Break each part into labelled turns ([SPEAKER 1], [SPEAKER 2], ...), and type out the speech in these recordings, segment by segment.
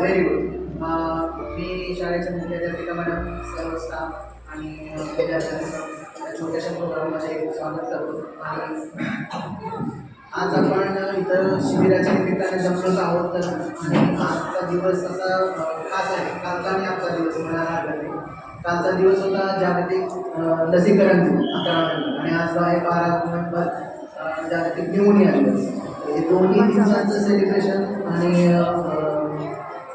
[SPEAKER 1] Very good मी शाळेच्या मुख्याध्यापिका madam सर्व स्टाफ आणि विद्यार्थ्यांचं छोट्याशा प्रोग्राममध्ये स्वागत करतो. आणि आज आपण इतर शिबिराच्या निमित्ताने जमलोच आहोत तर आणि आजचा दिवस असा खास आहे. कालचा आणि आजचा दिवस म्हणायला हरकत कालचा दिवस होता जागतिक लसीकरण दिन अकरा नोव्हेंबर. आणि आज आहे बारा नोव्हेंबर जागतिक न्यूमोनिया दिवस. हे दोन्ही दिवसांचं सेलिब्रेशन आणि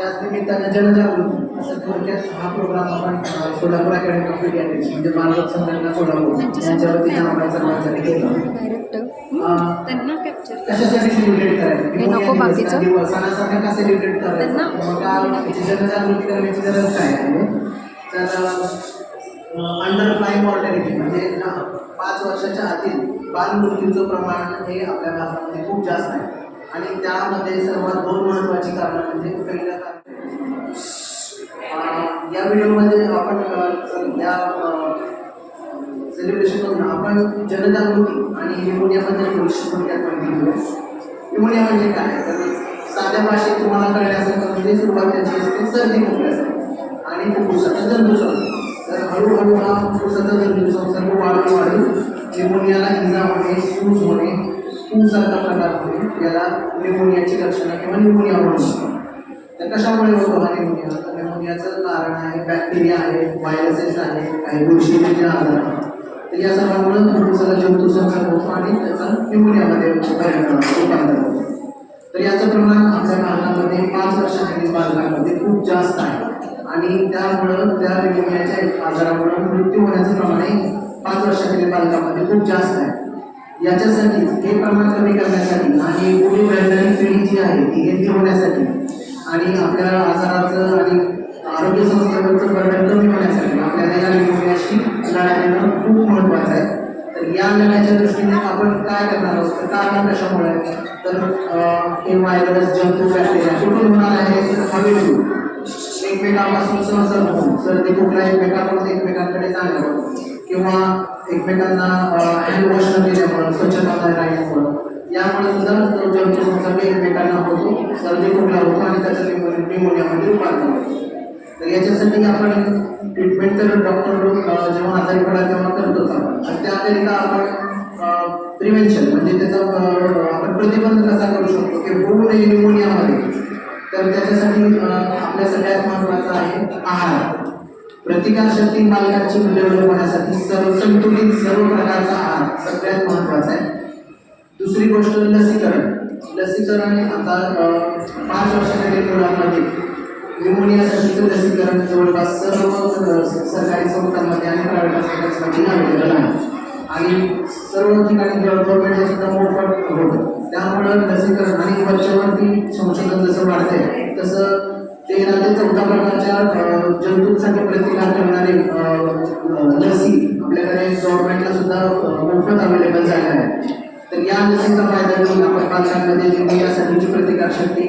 [SPEAKER 1] त्याच निमित्तानं जनजागृती असं थोडक्यात हा प्रोग्राम आपण सोलापूर अकॅडमी ऑफ पीडियाट्रिक्स म्हणजे बालरोग संघटना सोलापूर यांच्या वतीने आपण सर्वांसाठी केलं. कशासाठी सेलिब्रेट करायचं?
[SPEAKER 2] नको
[SPEAKER 1] निमोनिया दिवस,
[SPEAKER 2] बाकीचं.
[SPEAKER 1] दिवस सणासारखा का सेलिब्रेट करायचं?
[SPEAKER 2] त्यांना-
[SPEAKER 1] मग का याची जनजागृती करण्याची गरज काय आहे? तर अंडर फ्लाय मॉर्टॅलिटी म्हणजे पाच वर्षाच्या आतील बालमृत्यूचं प्रमाण हे आपल्या भारतामध्ये खूप जास्त आहे. आणि त्यामध्ये सर्वात दोन महत्त्वाची कारणं म्हणजे पहिलं कारण या व्हिडिओमध्ये आपण अं, या सेलिब्रेशनमधून आपण जनजागृती आणि निमोनियाबद्दल भविष्य थोडक्यात माहिती घेऊया निमोनिया म्हणजे काय? तर साध्या भाषेत तुम्हाला कळण्यासारखं म्हणजे सुरुवात त्याची असते सर्दी खोकल्यासाठी आणि फुफ्फुसाचा जंतुसंसर्ग तर हळूहळू हा फुफ्फुसाचा जंतुसंसर्ग वाढून वाढून निमोनियाला इजा होणे सूज होणे पूसारखा प्रकार होते याला निमोनियाची लक्षणं किंवा निमोनिया म्हणून तर कशामुळे होतो हा निमोनिया? तर निमोनियाचं कारण आहे बॅक्टेरिया आहे व्हायरसेस आहे काही बुरशीजन्य आजार आहे. तर या सर्वांमुळे जंतू संसर्ग होतो आणि त्याचा निमोनियामध्ये परिणाम रूपांतर होतो. तर याचं प्रमाण आमच्या भारतामध्ये पाच वर्षाखालील बालकांमध्ये खूप जास्त आहे. आणि त्यामुळं त्या निमोनियाच्या आजारामुळे मृत्यू होण्याचं प्रमाणही पाच वर्षाखालील बालकांमध्ये खूप जास्त आहे. याच्यासाठी हे प्रमाण कमी करण्यासाठी आणि पुढील घडणारी पिढी जी आहे ती हेल्दी होण्यासाठी आणि आपल्या आजाराचं आणि आरोग्य संस्थेवरचं बर्डन कमी होण्यासाठी आपल्याला या निमोनियाशी लढा देणं खूप महत्त्वाचं आहे. तर या लढ्याच्या दृष्टीने आपण काय करणार आहोत? तर कारण कशामुळे? तर हे व्हायरस जंतू बॅक्टेरिया कुठून होणार आहे? तर हवेतून. एकमेकांपासून संसर्ग होऊन. सर्दी खोकला एकमेकांपासून एकमेकांकडे जाण्यावर किंवा एकमेकांना हँड वॉश न केल्यामुळं स्वच्छता न राहिल्यामुळं यामुळे सुद्धा तो जंतू संसर्ग एकमेकांना होतो. सर्दी खोकला होतो आणि त्याचं निमोनियामध्ये रूपांतर होतो तर याच्यासाठी आपण ट्रीटमेंट तर डॉक्टर जेव्हा आजारी पडा तेव्हा करतोच आपण आणि त्याकरिता आपण प्रिव्हेन्शन म्हणजे त्याचा आपण प्रतिबंध कसा करू शकतो? की होऊ नये निमोनियामध्ये तर त्याच्यासाठी आपल्या सगळ्यात महत्त्वाचं आहे आहार. प्रतिकारशक्ती मालकाची डेव्हलप होण्यासाठी सर्व संतुलित सर्व प्रकारचा आहार सगळ्यात महत्त्वाचा आहे. दुसरी गोष्ट लसीकरण. लसीकरण आता पाच वर्षाखालील मुलांमध्ये न्यूमोनियासाठीचं लसीकरण जवळपास सर्व सरकारी संस्थांमध्ये आणि प्रायव्हेट हॉस्पिटल्समध्ये अवेलेबल आहे. आणि सर्व ठिकाणी गव्हर्नमेंटला सुद्धा मोफत होतं त्यामुळं लसीकरण आणि वर्षावरती संशोधन जसं वाढतंय तसं तेरा ते चौदा प्रकारच्या जंतूंसाठी प्रतिकार करणारे लसी आपल्याकडे गव्हर्नमेंटला सुद्धा मोफत अवेलेबल झाल्या आहेत. तर या लसीचा फायदा घेऊन आपण पालकांमध्ये निमोनियासाठीची प्रतिकारशक्ती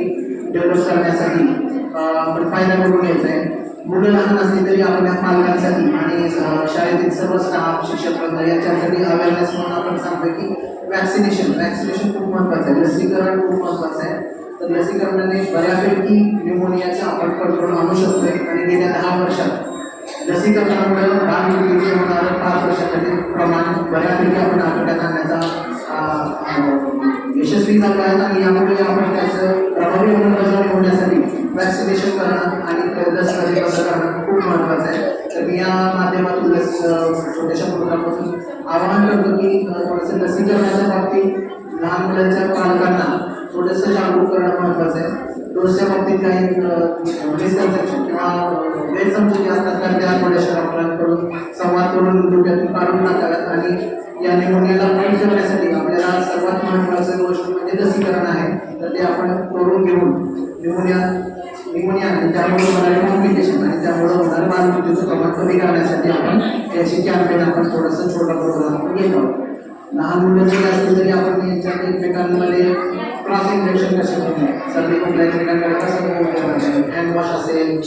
[SPEAKER 1] डेव्हलप करण्यासाठी आपण फायदा करून घ्यायचा आहे. मुलं लहान असली तरी आपण या पालकांसाठी आणि शाळेतील सर्व स्टाफ शिक्षक वर्ग यांच्यासाठी अवेअरनेस म्हणून आपण सांगतो की वॅक्सिनेशन वॅक्सिनेशन खूप महत्त्वाचं आहे. लसीकरण खूप महत्त्वाचं आहे. तर लसीकरणाने बऱ्यापैकी निमोनियाचं आपण कंट्रोल आणू शकतोय. आणि गेल्या दहा वर्षात लसीकरणामुळे बालमृत्यूचे होणारं पाच वर्षामध्ये प्रमाण बऱ्यापैकी आपण आटोक्यात आणण्याचा यशस्वी झाला आहे आणि यामुळे आपण त्याचं प्रभावी अंमलबजावणी होण्यासाठी वॅक्सिनेशन करणं आणि लस अधिबद्ध करणं खूप महत्त्वाचं आहे. तर मी या माध्यमातून लस अ, छोट्याशा प्रोग्रामपासून आवाहन करतो की थोडंसं लसीकरणाच्या बाबतीत लहान मुलांच्या पालकांना थोडंसं जागरूक करणं महत्त्वाचं आहे. डोसच्या बाबतीत काही मिसकन्सेप्शन किंवा अ, गैरसमजुती असतात तर त्या थोड्याशा डॉक्टरांकडून संवाद करून डोक्यातून काढून टाकाव्यात. आणि या निमोनियाला फाईट करण्यासाठी आपल्याला सर्वात महत्त्वाचं गोष्ट म्हणजे लसीकरण आहे. तर ते आपण करून घेऊन निमोनिया निमोनिया आणि त्यामुळे होणारे कॉम्प्लिकेशन आणि त्यामुळे होणारे बालमृत्यूचं प्रमाण कमी करण्यासाठी आपण याची कॅम्पेन आपण थोडंसं छोटा प्रोग्राम आपण घेत इन्फेक्शन कसे सर्दी खोकला एकमेकांकडे कसं हँडवॉश असेल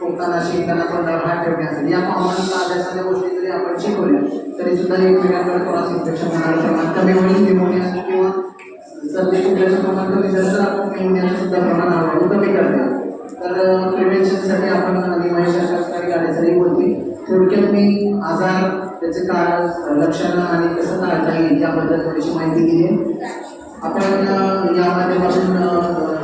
[SPEAKER 1] खोकताना शिंकताना तोंडावर हात ठेवणे असेल या कॉमन साध्या गोष्टी जरी आपण शिकवल्या तरी सुद्धा एकमेकांकडे क्रॉस इन्फेक्शन होणार प्रमाण कमी होईल निमोनिया किंवा सर्दी खोकल्याचं प्रमाण कमी झालं तर आपण निमोनियाचं सुद्धा प्रमाण हळूहळू कमी करते तर प्रिव्हेन्शनसाठी आपण आधी महेश शास्त्री गाडीचाही बोलते थोडक्यात मी आजार त्याचे कारण लक्षणं आणि कसं टाळता येईल याबद्दल थोडीशी माहिती दिली आहे. आपण या माध्यमातून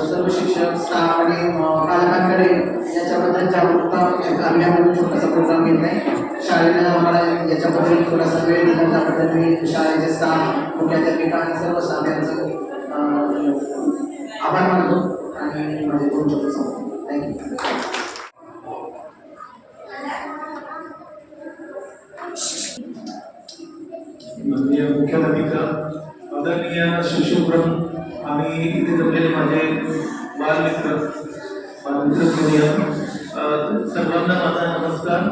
[SPEAKER 1] सर्व शिक्षक स्टाफ आणि पालकांकडे याच्याबद्दल जागरूकता करण्यामधून छोटासा प्रोग्राम घेतला आहे. शाळेनं आम्हाला याच्याबद्दल थोडासा वेळ दिला त्याबद्दल मी शाळेचे स्टाफ मुख्याध्यापिका आणि सर्व स्टाफ यांचं आभार मानतो आणि माझे दोन शब्द सांगतो थँक्यू
[SPEAKER 2] माननीय मुख्याध्यापिका आदरणीय शिक्षकगण आणि इथे जमलेले माझे बालमित्र बालमित्र सर्वांना माझा नमस्कार.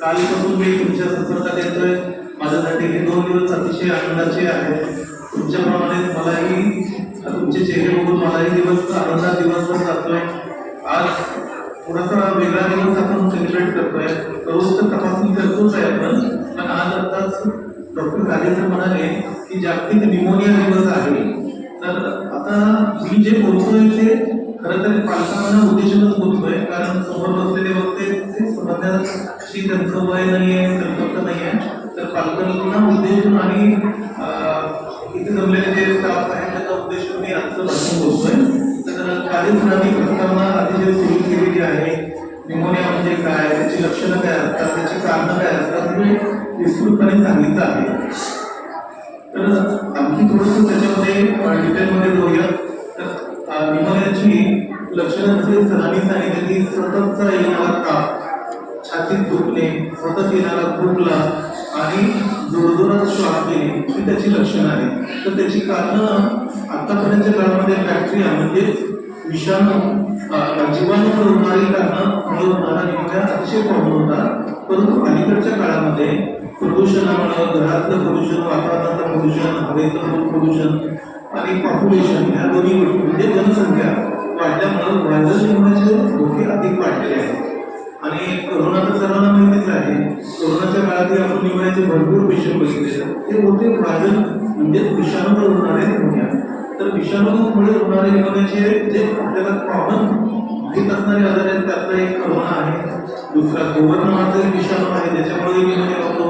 [SPEAKER 2] कालपासून मी तुमच्या संपर्कात येतोय. माझ्यासाठी हे दोन दिवस अतिशय आनंदाचे आहेत. तुमच्याप्रमाणे मलाही तुमचे चेहरे बघून मलाही दिवस आनंदात दिवसभर जातोय. आज थोडासा वेगळा दिवस आपण सेलिब्रेट करतोय. रोज तर तपासणी करतोच आहे आपण पण आज आताच डॉक्टर कालेकर म्हणाले की जागतिक निमोनिया दिवस आहे. तर आता मी जे बोलतोय ते खरं तर पालकांना उद्देशूनच बोलतोय कारण समोर बसलेले वक्ते ते समजण्याची त्यांचं वय नाही आहे संपर्क नाही आहे तर पालकांना उद्देशून आणि इथे जमलेले जे स्टाफ आहे त्याचा उद्देशून मी आजचं भाषण बोलतोय. तर कार्यप्रणाली प्रस्तावना अतिशय सुरू केलेली आहे निमोनिया म्हणजे काय त्याची लक्षणं काय असतात त्याची कारणं काय असतात म्हणजे विस्तृतपणे सांगितलं आहे. तर आणखी थोडंसं त्याच्यामध्ये डिटेलमध्ये जाऊया तर निमोनियाची लक्षणं जसे सरांनी सांगितलं की सततचा येणारा ताप छातीत दुखणे सतत येणारा खोकला आणि जोरजोरात श्वास घेणे ही त्याची लक्षणं आहेत. तर त्याची कारणं आतापर्यंतच्या काळामध्ये बॅक्टेरिया म्हणजे विषाणू जीवाणू होणारी कारणं मुळे होणारा निमोनिया अतिशय कॉमन होता परंतु अलीकडच्या काळामध्ये प्रदूषणामुळं घरातलं प्रदूषण वातावरणाचं प्रदूषण हवेतलं प्रदूषण आणि पॉप्युलेशन या दोन्ही गोष्टी म्हणजे जनसंख्या वाढल्यामुळं व्हायरल निमोनियाचे धोके अधिक वाढलेले आहेत. आणि कोरोना तर सर्वांना माहितीच आहे. कोरोनाच्या काळात आपण निमोनियाचे भरपूर पेशंट बघितले ते होते व्हायरल म्हणजे विषाणूवर होणारे निमोनिया. तर विषाणूमुळे होणारे निमोनियाचे जे आपल्याला कॉमन माहीत असणारे आजार आहेत त्यातला एक कोरोना आहे. दुसरा गोवर नावाचा विषाणू आहे त्याच्यामुळे निमोनिया होतो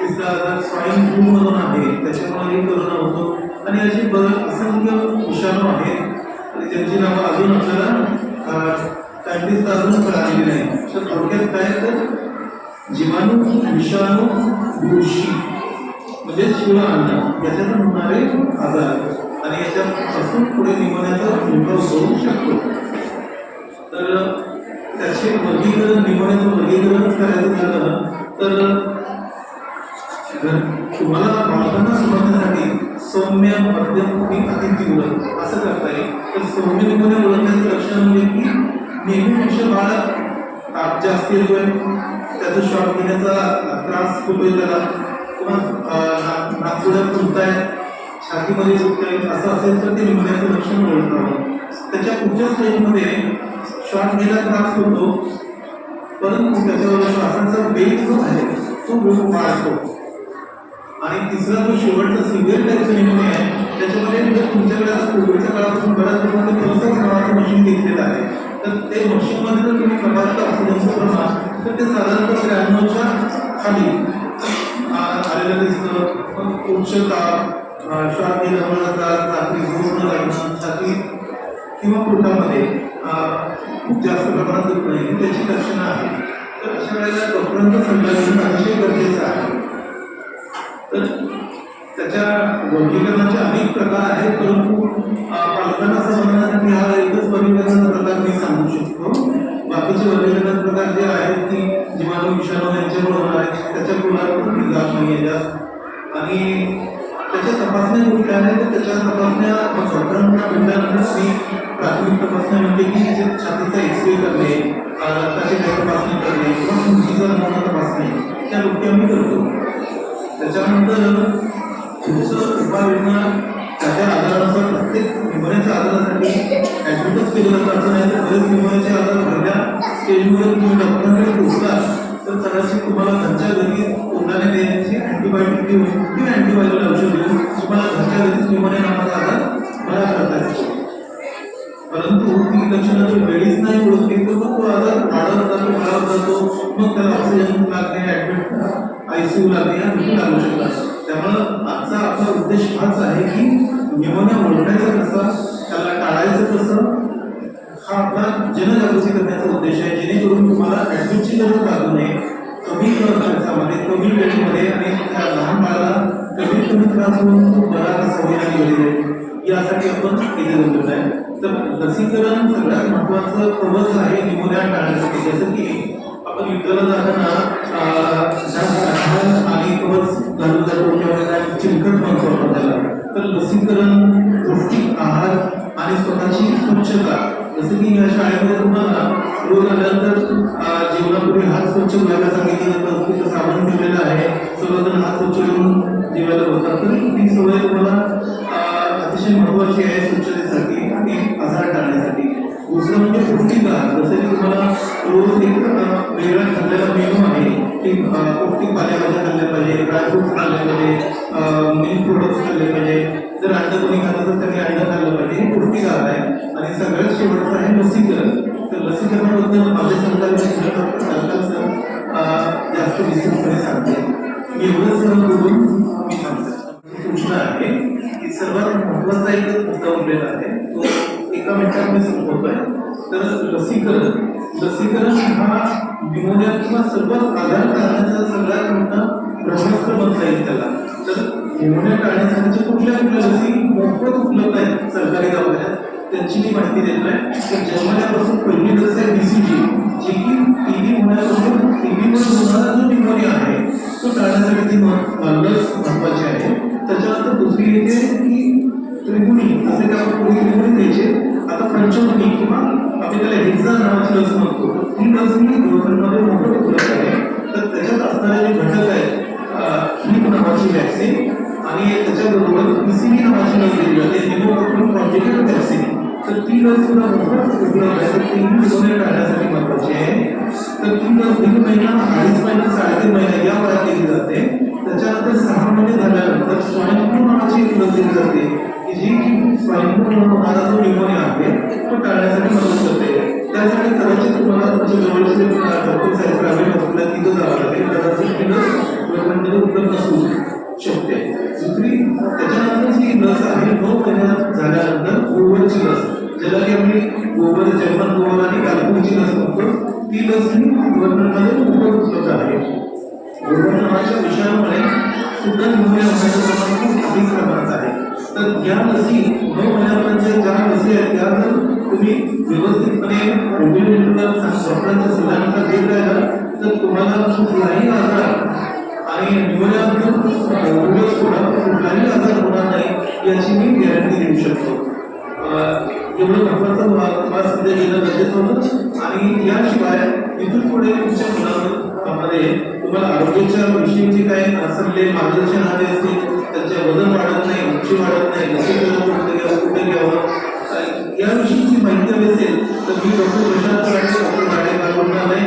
[SPEAKER 2] तिसरा आजार स्वाईन फ्लू म्हणून आहे त्याच्यामुळेही कोरोना होतो. आणि असे बरं असंख्य विषाणू आहेत आणि त्यांची नावं अजून आपल्याला सायंटिस्ट अजून कळालेली नाही. तर थोडक्यात काय तर जीवाणू विषाणू बुरशी म्हणजे शिव अन्न याच्यातून होणारे आजार आणि याच्यापासून पुढे निघण्याचा अनुभव होऊ शकतो. तर त्याचे वर्गीकरण निमोनियाचं वर्गीकरणच करायचं झालं तर तुम्हाला बालकांना समजण्यासाठी सौम्य मध्यम आणि अति तीव्र असं करता येईल तर सौम्य निमोनिया ओळखण्याचं लक्षण म्हणजे की नेहमीपेक्षा बाळ ताप जास्त येतोय त्याचा शॉर्ट घेण्याचा त्रास होतोय त्याला किंवा अं, नाक- आहे फुलताय छातीमध्ये दुखतंय असं असेल तर ते निमोनियाचं लक्षण ओळखावं त्याच्या पुढच्या स्टेजमध्ये श्वास घ्यायला त्रास होतो परंतु त्याच्यावर श्वासाचा वेग जो आहे तो वेग वाढतो. आणि तिसरा जो शेवटचा सिव्हिअर टाईपचा निर्णय आहे त्याच्यामध्ये जर तुमच्याकडे आज कोविडच्या काळापासून बऱ्याच लोकांनी प्रोसेस नावाचं मशीन घेतलेलं आहे तर ते मशीनमध्ये जर तुम्ही तपासलं ऑक्सिजनचं प्रमाण तर ते साधारणतः त्र्याण्णवच्या खाली आलेलं दिसतं. उच्च ताप श्वास घेण्यामुळे त्रास रात्री झोप न लागणं छाती किंवा पोटामध्ये खूप जास्त प्रमाणात नाही ही त्याची लक्षणं आहेत. तर अशा वेळेला डॉक्टरांचा सल्ला घेणं अतिशय गरजेचं आहे. तर त्याच्या वर्गीकरणाचे अनेक प्रकार आहेत परंतु अं, पालकांना समजण्यासाठी हा एकच वर्गीकरण प्रकार मी सांगू शकतो. बाकीचे वर्गीकरण प्रकार जे आहेत ते जीवाणू विषाणू यांच्यामुळे होणार आहेत. त्याच्या कुणाला जात नाही आहे जास्त. आणि त्याच्या तपासण्या कुठल्या आहेत तर त्याच्या तपासण्या डॉक्टरांना भेटल्यानंतर मी प्राथमिक तपासण्या म्हणजे की जे छातीचा एक्सरे करणे अं, रक्ताची तपासणी करणे किंवा तुमचीचा नमुना तपासणे त्या गोष्टी आम्ही करतो. त्याच्यानंतर तुमचं उपाययोजना त्याच्या आजारानुसार प्रत्येक निमोनियाच्या आजारासाठी ॲडमिटच केलं जातं असं नाही तर बरेच निमोनियाचे आजार भरल्या स्टेजमध्ये तुम्ही डॉक्टरांकडे पोहोचला तर कदाचित तुम्हाला घरच्या घरी तोंडाने देण्याची अँटीबायोटिक देऊन किंवा अँटीबायोटिक औषध देऊन तुम्हाला घरच्या घरीच निमोनिया नावाचा आजार बरा करता येतो परंतु ती लक्षणं जर वेळीच नाही ओळखली तर मग तो आजार वाढत जातो वाढत जातो मग त्याला ऑक्सिजन लागणे ऍडमिट यू लागणे या गोष्टी लागू शकतात. त्यामुळं आजचा आपला उद्देश हाच आहे की निमोनिया ओळखायचा कसा त्याला टाळायचं कसं हा आपला जनजागृती करण्याचा उद्देश आहे. होईल आणि यासाठी आपण इथे जमलेलो आहे. तर लसीकरण सगळ्यात महत्वाचं कवच आहे निमोनिया टाळण्यासाठी जसं की आपण युद्धाला जाताना अं, आणि कवच घालून जातो त्यावेळेला काय म्हणतो आपण त्याला तर लसीकरण पौष्टिक आहार आणि स्वतःची स्वच्छता. जसं की या शाळेमध्ये तुम्हाला रोज आल्यानंतर जेवणापूर्वी हात स्वच्छ धुवायला सांगितलं जातं. साबण ठेवलेलं आहे. सर्वजण हात स्वच्छ करून जेवायला बसतात तर ही सवय तुम्हाला अतिशय महत्वाची आहे स्वच्छतेसाठी आणि आजार टाळण्यासाठी. दुसरं म्हणजे पौष्टिक आहार. जसं की तुम्हाला रोज एक वेगळा खाल्लेला मेनू आहे की पौष्टिक पालेभाज्या खाल्ल्या पाहिजे ड्रायफ्रुट्स खाल्ले पाहिजे मिल्क प्रोडक्ट्स खाल्ले पाहिजे. जर अंडं कोणी खात असेल त्यांनी अंडं खाल्लं पाहिजे. हे पौष्टिक आहार आहे. आणि सगळ्यात शेवटचं आहे लसीकरण. तर लसीकरणाबद्दल माझे सहकारी सरकार जास्त विस्तृतपणे सांगते. मी एवढंच बोलून मी सांगतो सूचना आहे की सर्वात महत्त्वाचा एक मुद्दा उरलेला आहे. तो एका मिनिटात मी संपवतोय. तर लसीकरण. लसीकरण हा निमोनिया किंवा सर्वात आधार करण्याचा सगळ्यात मोठा ब्रह्मास्त्र बनता येईल त्याला. तर निमोनिया टाळण्यासाठी कुठल्या कुठल्या लसी मोफत उपलब्ध आहेत सरकारी दवाखान्यात? त्यांची मी माहिती देतोय तर जन्मल्यापासून पहिली लस आहे बीसीजी जी की टीबी होण्यापासून टीबीमुळे होणारा जो निमोनिया आहे तो टाळण्यासाठी ती लस महत्वाची आहे. त्याच्यानंतर दुसरी येते की त्रिगुणी असे त्या पुढे त्रिगुणी द्यायचे. आता पंचमुखी किंवा आम्ही त्याला हेक्झा नावाची लस म्हणतो. ही लस ही गव्हर्नमेंटमध्ये मोठं उपलब्ध आहे. तर त्याच्यात असणारे जे एक लस दिली जाते की जी की स्वाईन फ्लू होणारा जो निमोनिया आहे तो टाळण्यासाठी व्यवस्थितपणे रेग्युलेटरला डॉक्टरांच्या सल्ल्यानुसार घेत राहिला तर तुम्हाला कुठलाही आजार आणि निमोनियाबद्दल कुठलाही आजार होणार नाही याची मी गॅरंटी देऊ शकतो. एवढं महत्वाचं मा- मला सध्या घेणं गरजेचं होतं आणि याशिवाय इथून पुढे तुमच्या मुलांमध्ये तुम्हाला आरोग्याच्या विषयीचे काय सल्ले मार्गदर्शन हवे असतील त्यांचे वजन वाढत नाही उंची वाढत नाही लसीकरण कुठे घ्यावं कुठे घ्यावं याविषयीची माहिती हवी असेल तर मी डॉक्टर प्रशांत राणे डॉक्टर राणे बालरुग्णालय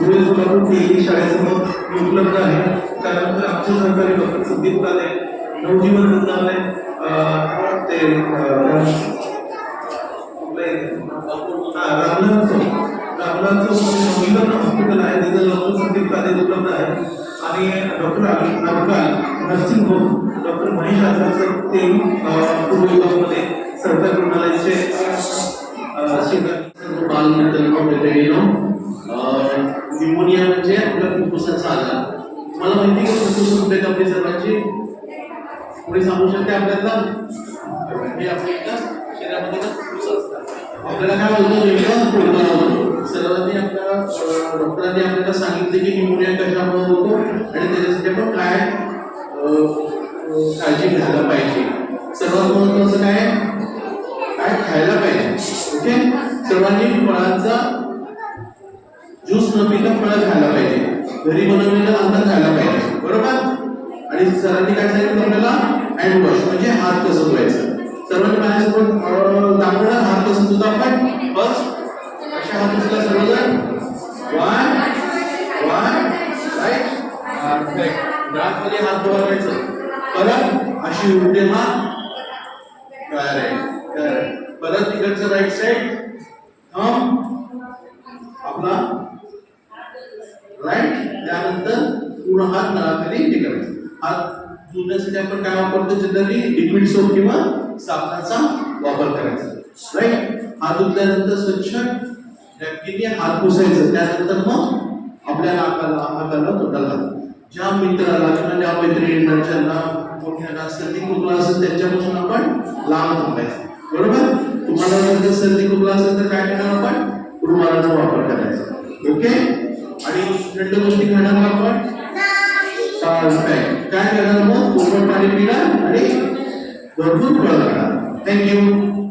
[SPEAKER 2] धुळे सोलापूर केली शाळेसमोर मी उपलब्ध आहे. त्यानंतर आमचे सहकारी डॉक्टर संदीप काले नवजीवन रुग्णालय ते अं, कुठलं आहे? रामलाल चौक हॉस्पिटल आहे. तिथं डॉक्टर संदीप काले उपलब्ध आहे आणि doctor नामकाल nursing home doctor Mahesh Asarkar ते पूर्व विभागामध्ये सरकारी रुग्णालयाचे
[SPEAKER 3] न्यूमोनिया म्हणजे आपल्या फुफ्फुसाचा आजार मला माहिती का फुफ्फुस कुठे आपली सर्वांची कोणी सांगू शकते आपल्याला हे आपल्या शरीरामध्ये फुफ्फुस असतात आपल्याला काय बोलतो वेगळं बोलतो सर्वांनी आपल्या डॉक्टरांनी आपल्याला सांगितले की निमोनिया कशामुळे होतो आणि त्याच्यासाठी आपण काय काळजी घ्यायला पाहिजे. सर्वात महत्त्वाचं काय? काय खायला पाहिजे? ओके सर्वांनी फळांचा ज्यूस न पिता फळं खायला पाहिजे. घरी बनवलेलं अन्न खायला पाहिजे. बरोबर? आणि सरांनी काय सांगितलं आपल्याला? हँड वॉश म्हणजे हात कसं धुवायचं? सर्वांनी माझ्यासोबत अं, दाखवणार हात कसं धुतो आपण? बस. अशा हात धुतला सर्वजण. वन वन राईट हात धुवायचं. परत अशी अशी उलटे हात तिकडचं राईट साईड आपला राईट त्यानंतर पूर्ण हात नळाखाली हे हात धुण्यासाठी आपण काय वापरतो? जनरली लिक्विड सोप किंवा साबणाचा वापर करायचा. राईट हात धुतल्यानंतर स्वच्छ नॅपकिनने हात पुसायचं. त्यानंतर मग आपल्या नाकाला हाताला तोंडाला ज्या मित्राला किंवा ज्या मैत्रिणींना ज्यांना मोठ्यांना सर्दी खोकला असेल त्यांच्यापासून आपण लांब थांबायचं. बरोबर? तुम्हाला जर सर्दी खोकला असेल तर काय करणार आपण? रुमालाचा वापर करायचा. ओके? आणि थंड गोष्टी खाणार आपण? काय करणार मग कोमट पाणी पिणार आणि भरपूर फळ खाणार. थँक्यू